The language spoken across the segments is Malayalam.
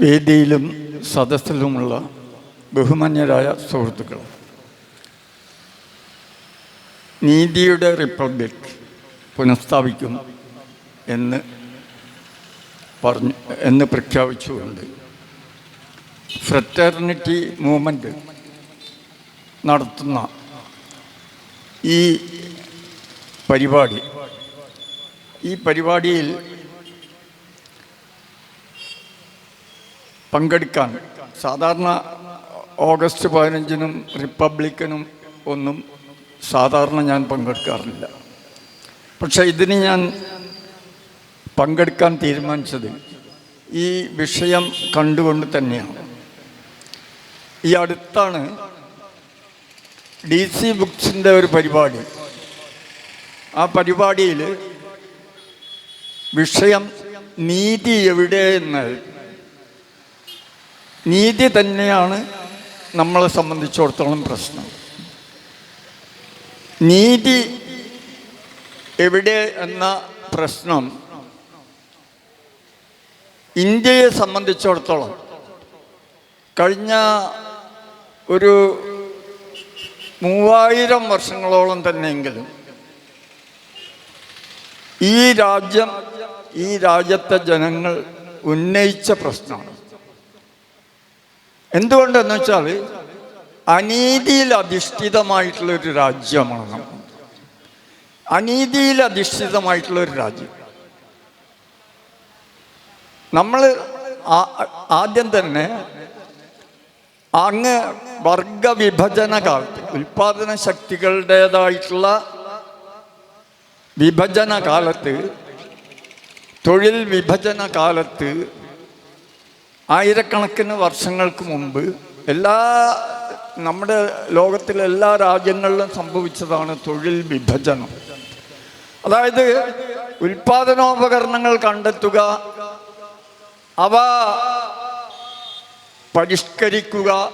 വേദിയിലും സദസ്സിലുമുള്ള ബഹുമാന്യരായ സുഹൃത്തുക്കൾ. നീതിയുടെ റിപ്പബ്ലിക് പുനഃസ്ഥാപിക്കും എന്ന് പറഞ്ഞു എന്ന് പ്രഖ്യാപിച്ചുകൊണ്ട് ഫ്രറ്റേർണിറ്റി മൂവ്മെന്റ് നടത്തുന്ന ഈ പരിപാടി ഈ പരിപാടിയിൽ പങ്കെടുക്കാൻ. സാധാരണ ഓഗസ്റ്റ് പതിനഞ്ചിനും റിപ്പബ്ലിക്കനും ഒന്നും സാധാരണ ഞാൻ പങ്കെടുക്കാറില്ല. പക്ഷെ ഇതിന് ഞാൻ പങ്കെടുക്കാൻ തീരുമാനിച്ചത് ഈ വിഷയം കണ്ടുകൊണ്ട് തന്നെയാണ്. ഈ അടുത്താണ് ഡി സി ബുക്സിന്റെ ഒരു പരിപാടി. ആ പരിപാടിയിൽ വിഷയം നീതി എവിടെ എന്ന് നീതി തന്നെയാണ് നമ്മളെ സംബന്ധിച്ചിടത്തോളം പ്രശ്നം. നീതി എവിടെ എന്ന പ്രശ്നം ഇന്ത്യയെ സംബന്ധിച്ചിടത്തോളം കഴിഞ്ഞ ഒരു മൂവായിരം വർഷങ്ങളോളം തന്നെയെങ്കിലും ഈ രാജ്യം ഈ രാജ്യത്തെ ജനങ്ങൾ ഉന്നയിച്ച പ്രശ്നമാണ്. എന്തുകൊണ്ടെന്ന് വെച്ചാൽ അനീതിയിൽ അധിഷ്ഠിതമായിട്ടുള്ള ഒരു രാജ്യമാണ് നമ്മൾ. അനീതിയിൽ അധിഷ്ഠിതമായിട്ടുള്ള ഒരു രാജ്യം നമ്മൾ ആദ്യം തന്നെ അങ്ങ് വർഗവിഭജന കാലത്ത് ഉൽപാദന ശക്തികളുടേതായിട്ടുള്ള വിഭജന കാലത്ത് തൊഴിൽ വിഭജന കാലത്ത് ആയിരക്കണക്കിന് വർഷങ്ങൾക്ക് മുമ്പ് എല്ലാ നമ്മുടെ ലോകത്തിലെ എല്ലാ രാജ്യങ്ങളിലും സംഭവിച്ചതാണ് തൊഴിൽ വിഭജനം. അതായത് ഉൽപാദനോപകരണങ്ങൾ കണ്ടെത്തുക അവ പരിഷ്കരിക്കുക.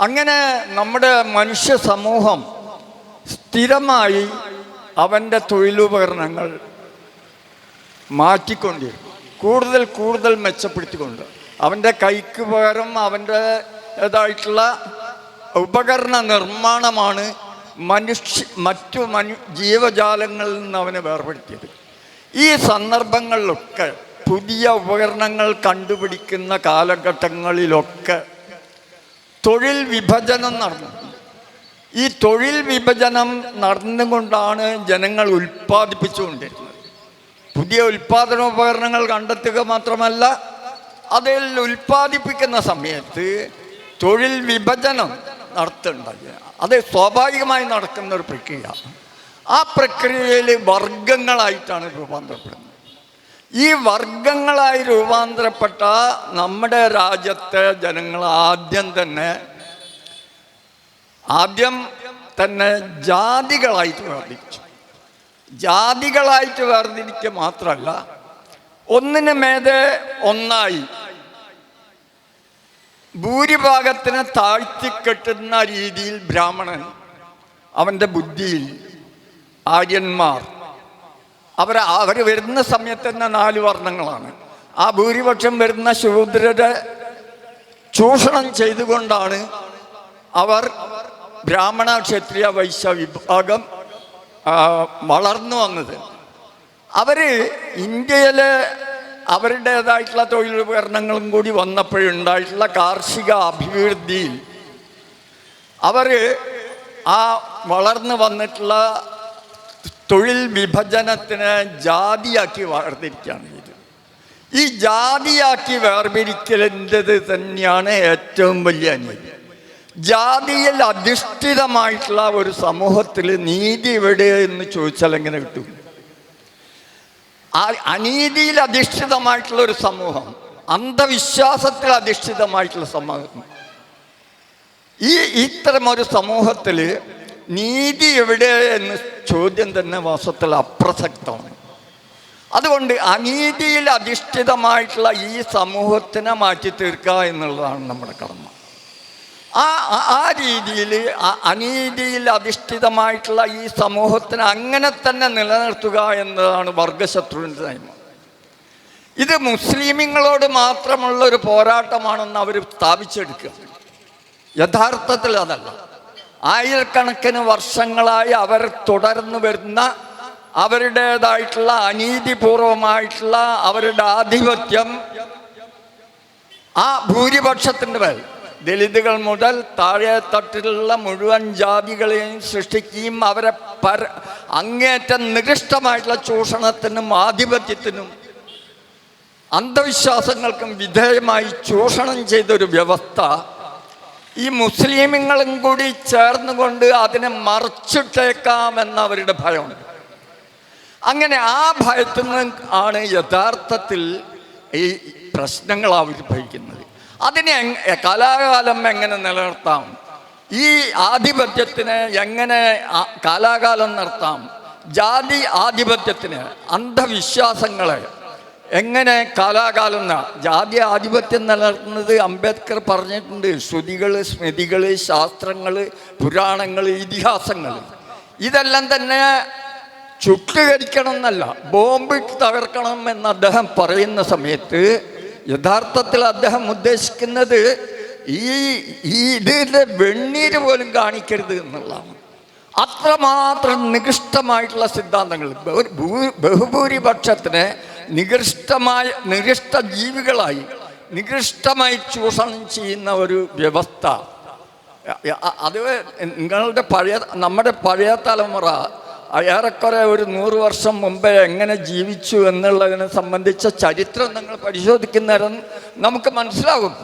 അങ്ങനെ നമ്മുടെ മനുഷ്യ സമൂഹം സ്ഥിരമായി അവന്റെ തൊഴിലുപകരണങ്ങൾ മാറ്റിക്കൊണ്ടിരുന്നു. കൂടുതൽ കൂടുതൽ മെച്ചപ്പെടുത്തിക്കൊണ്ട് അവന്റെ കൈക്ക് പകരം അവന്റെ ഇതായിട്ടുള്ള ഉപകരണ നിർമ്മാണമാണ് മനുഷ്യ മറ്റു മനു ജീവജാലങ്ങളിൽ നിന്ന് അവനെ വേർപെടുത്തിയത്. ഈ സന്ദർഭങ്ങളിലൊക്കെ പുതിയ ഉപകരണങ്ങൾ കണ്ടുപിടിക്കുന്ന കാലഘട്ടങ്ങളിലൊക്കെ തൊഴിൽ വിഭജനം നടന്നു. ഈ തൊഴിൽ വിഭജനം നടന്നുകൊണ്ടാണ് ജനങ്ങൾ ഉൽപ്പാദിപ്പിച്ചുകൊണ്ടിരുന്നത്. പുതിയ ഉൽപാദനോപകരണങ്ങൾ കണ്ടെത്തുക മാത്രമല്ല അതിൽ ഉൽപ്പാദിപ്പിക്കുന്ന സമയത്ത് തൊഴിൽ വിഭജനം നടത്തേണ്ട അത് സ്വാഭാവികമായി നടക്കുന്ന ഒരു പ്രക്രിയ. ആ പ്രക്രിയയിൽ വർഗങ്ങളായിട്ടാണ് രൂപാന്തരപ്പെടുന്നത്. ഈ വർഗങ്ങളായി രൂപാന്തരപ്പെട്ട നമ്മുടെ രാജ്യത്തെ ജനങ്ങൾ ആദ്യം തന്നെ ആദ്യം തന്നെ ജാതികളായിട്ട് വേർതിരിച്ചു. ജാതികളായിട്ട് വേർതിരിക്കുക മാത്രമല്ല ഒന്നിന് മേതെ ഒന്നായി. ഭൂരിഭാഗത്തിന് താഴ്ത്തിക്കെട്ടുന്ന രീതിയിൽ ബ്രാഹ്മണൻ അവന്റെ ബുദ്ധിയിൽ ആര്യന്മാർ. അവർ അവർ വരുന്ന സമയത്ത് തന്നെ നാല് വർണങ്ങളാണ്. ആ ഭൂരിപക്ഷം വരുന്ന ശൂദ്രരെ ചൂഷണം ചെയ്തുകൊണ്ടാണ് അവർ ബ്രാഹ്മണ ക്ഷത്രിയ വൈശ്യ വിഭാഗം വളർന്നു വന്നത്. അവർ ഇന്ത്യയിലെ അവരുടേതായിട്ടുള്ള തൊഴിലുപകരണങ്ങളും കൂടി വന്നപ്പോഴുണ്ടായിട്ടുള്ള കാർഷിക അഭിവൃദ്ധിയിൽ അവർ ആ വളർന്നു വന്നിട്ടുള്ള തൊഴിൽ വിഭജനത്തിന് ജാതിയാക്കി വേർതിരിക്കുകയാണ് ചെയ്തത്. ഈ ജാതിയാക്കി വേർപിരിക്കലിന്റെത് തന്നെയാണ് ഏറ്റവും വലിയ അനീതി ജാതിയിൽ അധിഷ്ഠിതമായിട്ടുള്ള ഒരു സമൂഹത്തിൽ നീതി എവിടെ എന്ന് ചോദിച്ചാൽ എങ്ങനെ കിട്ടും? അനീതിയിൽ അധിഷ്ഠിതമായിട്ടുള്ള ഒരു സമൂഹം അന്ധവിശ്വാസത്തിൽ അധിഷ്ഠിതമായിട്ടുള്ള സമൂഹം. ഈ ഇത്തരം ഒരു സമൂഹത്തിൽ നീതി എവിടെ എന്ന് ചോദ്യം തന്നെ വാസ്തവത്തിൽ അപ്രസക്തമാണ്. അതുകൊണ്ട് അനീതിയിൽ അധിഷ്ഠിതമായിട്ടുള്ള ഈ സമൂഹത്തിനെ മാറ്റി തീർക്കുക എന്നുള്ളതാണ് നമ്മുടെ കടമ. ആ ആ- രീതിയിൽ അനീതിയിൽ അധിഷ്ഠിതമായിട്ടുള്ള ഈ സമൂഹത്തിന് അങ്ങനെ തന്നെ നിലനിർത്തുക എന്നതാണ് വർഗശത്രുവിന്റെ നിയമം. ഇത് മുസ്ലിമുകളോട് മാത്രമുള്ള ഒരു പോരാട്ടമാണെന്ന് അവർ സ്ഥാപിച്ചെടുക്കുക. യഥാർത്ഥത്തിൽ അതല്ല. ആയിരക്കണക്കിന് വർഷങ്ങളായി അവർ തുടർന്നു വരുന്ന അവരുടേതായിട്ടുള്ള അനീതിപൂർവമായിട്ടുള്ള അവരുടെ ആധിപത്യം ആ ഭൂരിപക്ഷത്തിന്റെ മേൽ. ദലിതുകൾ മുതൽ താഴെ തട്ടിലുള്ള മുഴുവൻ ജാതികളെയും സൃഷ്ടിക്കുകയും അവരെ പര അങ്ങേറ്റം നികൃഷ്ടമായിട്ടുള്ള ചൂഷണത്തിനും ആധിപത്യത്തിനും അന്ധവിശ്വാസങ്ങൾക്കും വിധേയമായി ചൂഷണം ചെയ്തൊരു വ്യവസ്ഥ ഈ മുസ്ലിമുകളും കൂടി ചേർന്നുകൊണ്ട് അതിനെ മറച്ചിട്ടേക്കാമെന്ന അവരുടെ ഭയമുണ്ട്. അങ്ങനെ ആ ഭയത്തിൽ നിന്ന് ആണ് യഥാർത്ഥത്തിൽ ഈ പ്രശ്നങ്ങൾ ആവിർഭവിക്കുന്നത് അതിനെ കാലാകാലം എങ്ങനെ നിലനിർത്താം? ഈ ആധിപത്യത്തിന് എങ്ങനെ കലാകാലം നിർത്താം? ജാതി ആധിപത്യത്തിന് അന്ധവിശ്വാസങ്ങളെ എങ്ങനെ കാലാകാലം ജാതി ആധിപത്യം നിലനിർത്തുന്നത് അംബേദ്കർ പറഞ്ഞിട്ടുണ്ട്. ശ്രുതികൾ സ്മൃതികൾ ശാസ്ത്രങ്ങൾ പുരാണങ്ങൾ ഇതിഹാസങ്ങൾ ഇതെല്ലാം തന്നെ ചുട്ടുകരിക്കണം എന്നല്ല ബോംബിട്ട് തകർക്കണം എന്ന് അദ്ദേഹം പറയുന്ന സമയത്ത് യഥാർത്ഥത്തിൽ അദ്ദേഹം ഉദ്ദേശിക്കുന്നത് ഈ ഇതിന്റെ വെണ്ണീര് പോലും കാണിക്കരുത് എന്നുള്ളതാണ്. അത്രമാത്രം നികൃഷ്ടമായിട്ടുള്ള സിദ്ധാന്തങ്ങൾ. ബഹുഭൂരിപക്ഷത്തിന് നികൃഷ്ടമായ നികൃഷ്ട ജീവികളായി നികൃഷ്ടമായി ചൂഷണം ചെയ്യുന്ന ഒരു വ്യവസ്ഥ. അത് നിങ്ങളുടെ പഴയ നമ്മുടെ പഴയ തലമുറ ഏറെക്കുറെ ഒരു നൂറ് വർഷം മുമ്പേ എങ്ങനെ ജീവിച്ചു എന്നുള്ളതിനെ സംബന്ധിച്ച ചരിത്രം നിങ്ങൾ പരിശോധിക്കുന്നേരം നമുക്ക് മനസ്സിലാകും.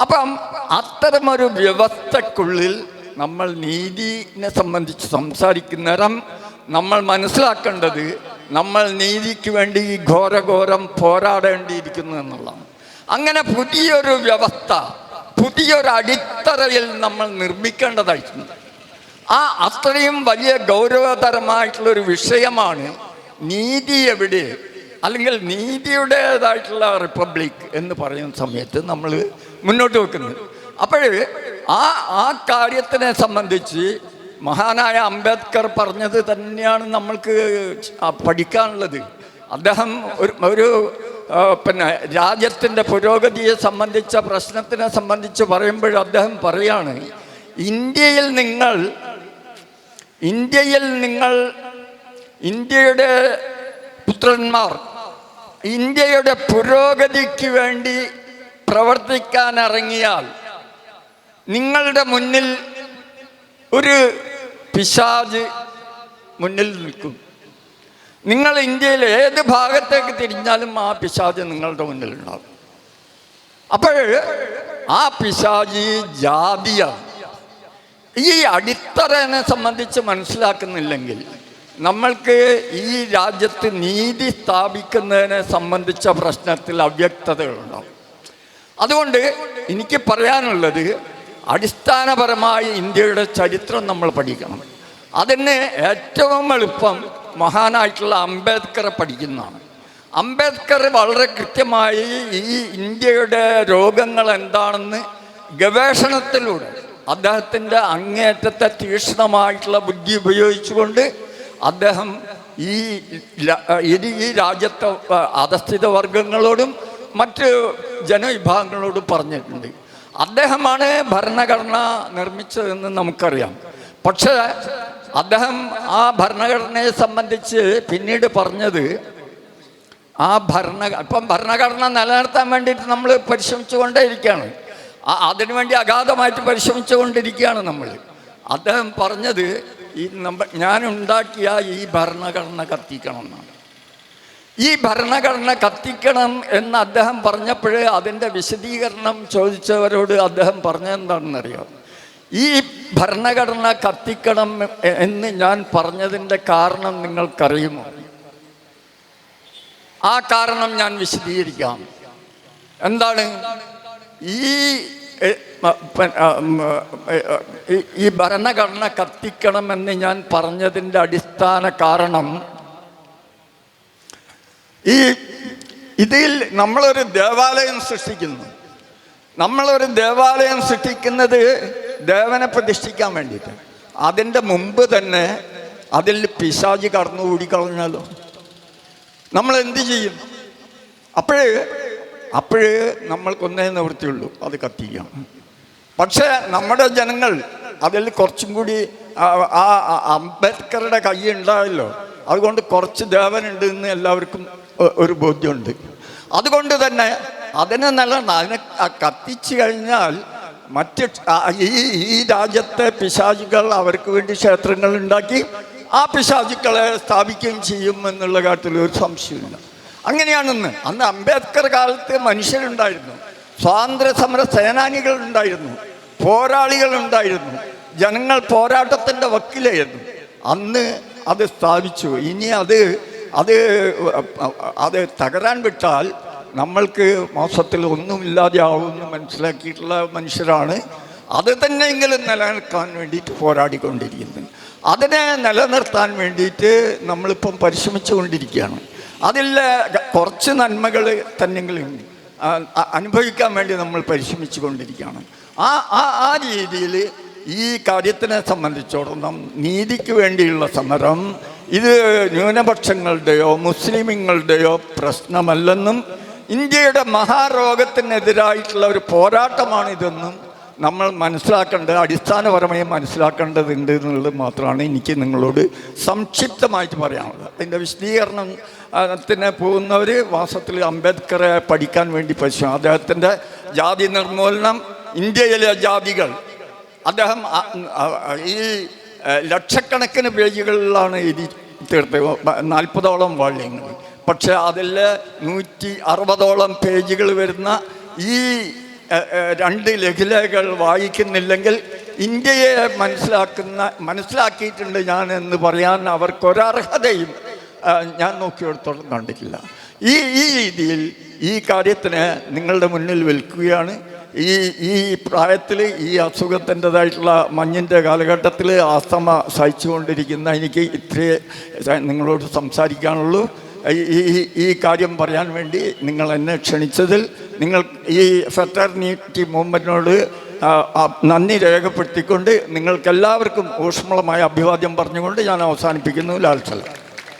അപ്പം അത്തരമൊരു വ്യവസ്ഥക്കുള്ളിൽ നമ്മൾ നീതിനെ സംബന്ധിച്ച് സംസാരിക്കുന്നേരം നമ്മൾ മനസ്സിലാക്കേണ്ടത് നമ്മൾ നീതിക്ക് വേണ്ടി ഘോരഘോരം പോരാടേണ്ടിയിരിക്കുന്നു എന്നുള്ളതാണ്. അങ്ങനെ പുതിയൊരു വ്യവസ്ഥ പുതിയൊരു അടിത്തറയിൽ നമ്മൾ നിർമ്മിക്കേണ്ടതായിട്ടുണ്ട്. ആ അത്രയും വലിയ ഗൗരവതരമായിട്ടുള്ള ഒരു വിഷയമാണ് നീതി എവിടെ? അല്ലെങ്കിൽ നീതിയുടേതായിട്ടുള്ള റിപ്പബ്ലിക് എന്ന് പറയുന്ന സമയത്ത് നമ്മൾ മുന്നോട്ട് വെക്കുന്നത് അപ്പോഴേ ആ ആ കാര്യത്തിനെ സംബന്ധിച്ച് മഹാനായ അംബേദ്കർ പറഞ്ഞത് തന്നെയാണ് നമ്മൾക്ക് പഠിക്കാനുള്ളത്. അദ്ദേഹം ഒരു ഒരു പിന്നെ രാജ്യത്തിന്റെ പുരോഗതിയെ സംബന്ധിച്ച പ്രശ്നത്തിനെ സംബന്ധിച്ച് പറയുമ്പോൾ അദ്ദേഹം പറയാണ് ഇന്ത്യയിൽ നിങ്ങൾ ഇന്ത്യയിൽ നിങ്ങൾ ഇന്ത്യയുടെ പുത്രന്മാർ ഇന്ത്യയുടെ പുരോഗതിക്ക് വേണ്ടി പ്രവർത്തിക്കാൻ ഇറങ്ങിയാൽ നിങ്ങളുടെ മുന്നിൽ ഒരു പിശാജ് മുന്നിൽ നിൽക്കും. നിങ്ങൾ ഇന്ത്യയിൽ ഏത് ഭാഗത്തേക്ക് തിരിഞ്ഞാലും ആ പിശാജ് നിങ്ങളുടെ മുന്നിലുണ്ടാകും. അപ്പോൾ ആ പിശാജി ജാതിയാണ്. ഈ അടിത്തറനെ സംബന്ധിച്ച് മനസ്സിലാക്കുന്നില്ലെങ്കിൽ നമ്മൾക്ക് ഈ രാജ്യത്ത് നീതി സ്ഥാപിക്കുന്നതിനെ സംബന്ധിച്ച പ്രശ്നത്തിൽ അവ്യക്തതകളുണ്ടാവും. അതുകൊണ്ട് എനിക്ക് പറയാനുള്ളത് അടിസ്ഥാനപരമായി ഇന്ത്യയുടെ ചരിത്രം നമ്മൾ പഠിക്കണം. അതിന് ഏറ്റവും എളുപ്പം മഹാനായിട്ടുള്ള അംബേദ്കറെ പഠിക്കുന്നതാണ്. അംബേദ്കർ വളരെ കൃത്യമായി ഈ ഇന്ത്യയുടെ രോഗങ്ങൾ എന്താണെന്ന് ഗവേഷണത്തിലൂടെ അദ്ദേഹത്തിന്റെ അങ്ങേറ്റത്തെ തീക്ഷ്ണമായിട്ടുള്ള ബുദ്ധി ഉപയോഗിച്ചുകൊണ്ട് അദ്ദേഹം ഈ ഇനി ഈ രാജ്യത്തെ അധസ്ഥിത വർഗങ്ങളോടും മറ്റ് ജനവിഭാഗങ്ങളോടും പറഞ്ഞിട്ടുണ്ട്. അദ്ദേഹമാണ് ഭരണഘടന നിർമ്മിച്ചതെന്ന് നമുക്കറിയാം. പക്ഷേ അദ്ദേഹം ആ ഭരണഘടനയെ സംബന്ധിച്ച് പിന്നീട് പറഞ്ഞത് ആ ഭരണ ഇപ്പം ഭരണഘടന നിലനിർത്താൻ വേണ്ടിയിട്ട് നമ്മൾ ആ അതിനുവേണ്ടി അഗാധമായിട്ട് പരിശ്രമിച്ചുകൊണ്ടിരിക്കുകയാണ് നമ്മൾ. അദ്ദേഹം പറഞ്ഞത് ഈ നമ്മ ഞാൻ ഉണ്ടാക്കിയ ഈ ഭരണഘടന കത്തിക്കണം എന്നാണ് ഈ ഭരണഘടന കത്തിക്കണം എന്ന് അദ്ദേഹം പറഞ്ഞപ്പോഴേ അതിന്റെ വിശദീകരണം ചോദിച്ചവരോട് അദ്ദേഹം പറഞ്ഞെന്താണെന്നറിയാം ഈ ഭരണഘടന കത്തിക്കണം എന്ന് ഞാൻ പറഞ്ഞതിന്റെ കാരണം നിങ്ങൾക്കറിയുമോ? ആ കാരണം ഞാൻ വിശദീകരിക്കാം. എന്താണ്? ഈ ഈ- ഭരണഘടന കത്തിക്കണമെന്ന് ഞാൻ പറഞ്ഞതിന്റെ അടിസ്ഥാന കാരണം ഈ ഇതിൽ നമ്മളൊരു ദേവാലയം സൃഷ്ടിക്കുന്നു. നമ്മളൊരു ദേവാലയം സൃഷ്ടിക്കുന്നത് ദേവനെ പ്രതിഷ്ഠിക്കാൻ വേണ്ടിയിട്ട്. അതിന്റെ മുമ്പ് തന്നെ അതിൽ പിശാചി കടന്നു കൂടിക്കളഞ്ഞാലോ നമ്മൾ എന്ത് ചെയ്യും? അപ്പോഴേ അപ്പോഴേ നമ്മൾക്കൊന്നേ നിവൃത്തിയുള്ളൂ അത് കത്തിക്കാം. പക്ഷേ നമ്മുടെ ജനങ്ങൾ അതിൽ കുറച്ചും കൂടി ആ അംബേദ്കറുടെ കൈ ഉണ്ടായല്ലോ. അതുകൊണ്ട് കുറച്ച് ദേവനുണ്ട് എന്ന് എല്ലാവർക്കും ഒരു ബോധ്യമുണ്ട്. അതുകൊണ്ട് തന്നെ അതിനെ നല്ല അതിനെ കത്തിച്ചു കഴിഞ്ഞാൽ മറ്റ് ഈ ഈ രാജ്യത്തെ പിശാചുകൾ അവർക്ക് വേണ്ടി ക്ഷേത്രങ്ങൾ ഉണ്ടാക്കി ആ പിശാചുക്കളെ സ്ഥാപിക്കുകയും ചെയ്യും എന്നുള്ള കാര്യത്തിൽ ഒരു സംശയമില്ല അങ്ങനെയാണെന്ന്. അന്ന് അംബേദ്കർ കാലത്ത് മനുഷ്യരുണ്ടായിരുന്നു. സ്വാതന്ത്ര്യ സമര സേനാനികൾ ഉണ്ടായിരുന്നു പോരാളികൾ ഉണ്ടായിരുന്നു ജനങ്ങൾ പോരാട്ടത്തിന്റെ വക്കിലായിരുന്നു. അന്ന് അത് സ്ഥാപിച്ചു. ഇനി അത് അത് അത് തകരാൻ വിട്ടാൽ നമ്മൾക്ക് മാസത്തിൽ ഒന്നുമില്ലാതെ ആവുമെന്ന് മനസ്സിലാക്കിയിട്ടുള്ള മനുഷ്യരാണ്. അത് തന്നെയെങ്കിലും നിലനിൽക്കാൻ വേണ്ടിയിട്ട് പോരാടിക്കൊണ്ടിരിക്കുന്നത് അതിനെ നിലനിർത്താൻ വേണ്ടിയിട്ട് നമ്മളിപ്പം പരിശ്രമിച്ചുകൊണ്ടിരിക്കുകയാണ്. അതിൽ കുറച്ച് നന്മകൾ തന്നെങ്കിലും അനുഭവിക്കാൻ വേണ്ടി നമ്മൾ പരിശ്രമിച്ചു കൊണ്ടിരിക്കുകയാണ് ആ ആ ആ രീതിയിൽ ഈ കാര്യത്തിനെ സംബന്ധിച്ചിടത്തോളം നീതിക്ക് വേണ്ടിയുള്ള സമരം ഇത് ന്യൂനപക്ഷങ്ങളുടെയോ മുസ്ലിമുകളുടെയോ പ്രശ്നമല്ലെന്നും ഇന്ത്യയുടെ മഹാരോഗത്തിനെതിരായിട്ടുള്ള ഒരു പോരാട്ടമാണിതെന്നും നമ്മൾ മനസ്സിലാക്കേണ്ടത് അടിസ്ഥാനപരമായി മനസ്സിലാക്കേണ്ടതുണ്ട് എന്നുള്ളത് മാത്രമാണ് എനിക്ക് നിങ്ങളോട് സംക്ഷിപ്തമായിട്ട് പറയാനുള്ളത്. അതിന്റെ വിശദീകരണം ആ, ത്തിന് പോകുന്നവർ വാസ്തവത്തിൽ അംബേദ്കറെ പഠിക്കാൻ വേണ്ടി പരിശ്രമം അദ്ദേഹത്തിന്റെ ജാതി നിർമൂലനം ഇന്ത്യയിലെ ജാതികൾ. അദ്ദേഹം ഈ ലക്ഷക്കണക്കിന് പേജുകളിലാണ് എഴുതി തീർത്തത്. നാൽപ്പതോളം വാള്യങ്ങൾ. പക്ഷേ അതിൽ നൂറ്റി അറുപതോളം പേജുകൾ വരുന്ന ഈ രണ്ട് ലഘുലകൾ വായിക്കുന്നില്ലെങ്കിൽ ഇന്ത്യയെ മനസ്സിലാക്കുന്ന മനസ്സിലാക്കിയിട്ടുണ്ട് ഞാൻ എന്ന് പറയാൻ അവർക്കൊരർഹതയും ഞാൻ നോക്കിയെടുത്തോളം കണ്ടിട്ടില്ല. ഈ ഈ രീതിയിൽ ഈ കാര്യത്തിന് നിങ്ങളുടെ മുന്നിൽ വിൽക്കുകയാണ്. ഈ ഈ പ്രായത്തിൽ ഈ അസുഖത്തിന്റെതായിട്ടുള്ള മഞ്ഞിന്റെ കാലഘട്ടത്തിൽ ആസ്തമ സഹിച്ചുകൊണ്ടിരിക്കുന്ന എനിക്ക് ഇത്രയേ നിങ്ങളോട് സംസാരിക്കാനുള്ളൂ. ഈ ഈ കാര്യം പറയാൻ വേണ്ടി നിങ്ങൾ എന്നെ ക്ഷണിച്ചതിൽ നിങ്ങൾ ഈ ഫെറ്റർനിറ്റി മൂവ്മെന്റിനോട് നന്ദി രേഖപ്പെടുത്തിക്കൊണ്ട് നിങ്ങൾക്കെല്ലാവർക്കും ഊഷ്മളമായ അഭിവാദ്യം പറഞ്ഞുകൊണ്ട് ഞാൻ അവസാനിപ്പിക്കുന്നു. ലാൽ സലാം.